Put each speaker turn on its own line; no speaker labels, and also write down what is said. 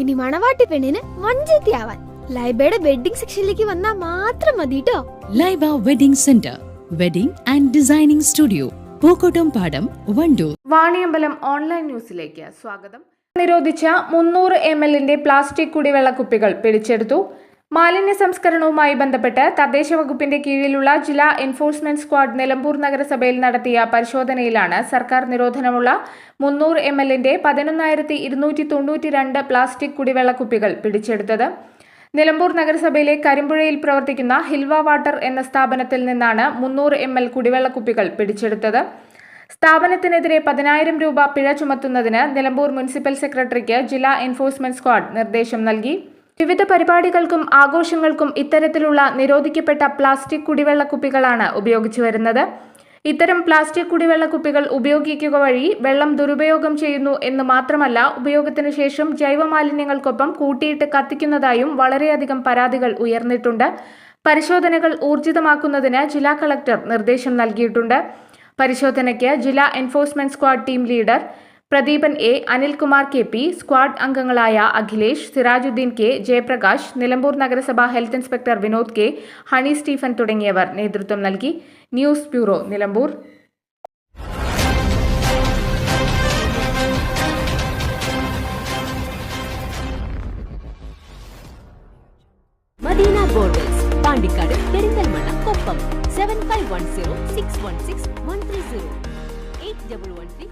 ഇനി മണവാട്ടി പെണ്ണിന് മഞ്ചേത്തിയാവാൻ ലൈബയുടെ വെഡിങ് സെക്ഷനിലേക്ക് വന്നാൽ മാത്രം മതി കേട്ടോ
Laiba wedding centre wedding and designing studio Pookottumpadam Wandoor.
Vaniyambalam online ന്യൂസിലേക്ക് സ്വാഗതം. നിരോധിച്ച മുന്നൂറ് എം എല്ലിന്റെ പ്ലാസ്റ്റിക് കുടിവെള്ള കുപ്പികൾ പിടിച്ചെടുത്തു. മാലിന്യ സംസ്കരണവുമായി ബന്ധപ്പെട്ട് തദ്ദേശ വകുപ്പിന്റെ കീഴിലുള്ള ജില്ലാ എൻഫോഴ്സ്മെന്റ് സ്ക്വാഡ് നിലമ്പൂർ നഗരസഭയിൽ നടത്തിയ പരിശോധനയിലാണ് സർക്കാർ നിരോധനമുള്ള മുന്നൂറ് എം എല്ലിന്റെ പതിനൊന്നായിരത്തി ഇരുന്നൂറ്റി തൊണ്ണൂറ്റി രണ്ട് പ്ലാസ്റ്റിക് കുടിവെള്ള കുപ്പികൾ പിടിച്ചെടുത്തത്. നിലമ്പൂർ നഗരസഭയിലെ കരിമ്പുഴയിൽ പ്രവർത്തിക്കുന്ന ഹിൽവ വാട്ടർ എന്ന സ്ഥാപനത്തിൽ നിന്നാണ് മുന്നൂറ് എം എൽ കുടിവെള്ള കുപ്പികൾ പിടിച്ചെടുത്തത്. സ്ഥാപനത്തിനെതിരെ പതിനായിരം രൂപ പിഴ ചുമത്തുന്നതിന് നിലമ്പൂർ മുനിസിപ്പൽ സെക്രട്ടറിക്ക് ജില്ലാ എൻഫോഴ്സ്മെന്റ് സ്ക്വാഡ് നിർദ്ദേശം നൽകി. വിവിധ പരിപാടികൾക്കും ആഘോഷങ്ങൾക്കും ഇത്തരത്തിലുള്ള നിരോധിക്കപ്പെട്ട പ്ലാസ്റ്റിക് കുടിവെള്ള കുപ്പികളാണ് ഉപയോഗിച്ചു വരുന്നത്. ഇത്തരം പ്ലാസ്റ്റിക് കുടിവെള്ള കുപ്പികൾ ഉപയോഗിക്കുക വഴി വെള്ളം ദുരുപയോഗം ചെയ്യുന്നു എന്ന് മാത്രമല്ല ഉപയോഗത്തിനു ശേഷം ജൈവമാലിന്യങ്ങൾക്കൊപ്പം കൂട്ടിയിട്ട് കത്തിക്കുന്നതായും വളരെയധികം പരാതികൾ ഉയർന്നിട്ടുണ്ട്. പരിശോധനകൾ ഊർജിതമാക്കുന്നതിന് ജില്ലാ കളക്ടർ നിർദ്ദേശം നൽകിയിട്ടുണ്ട്. പരിശോധനയ്ക്ക് ജില്ലാ enforcement squad team leader Pradeepan A Anilkumar K P squad അംഗങ്ങളായ അഖിലേഷ് സിറാജുദ്ദീൻ കെ ജയപ്രകാശ് നിലമ്പൂർ നഗരസഭാ health inspector Vinod K Honey Stephen തുടങ്ങിയവർ നേതൃത്വം നൽകി. News bureau Nilambur.
Madina borders Pandikkad Perinthalmanna Koppam. Seven five one zero six one six one three zero eight double one three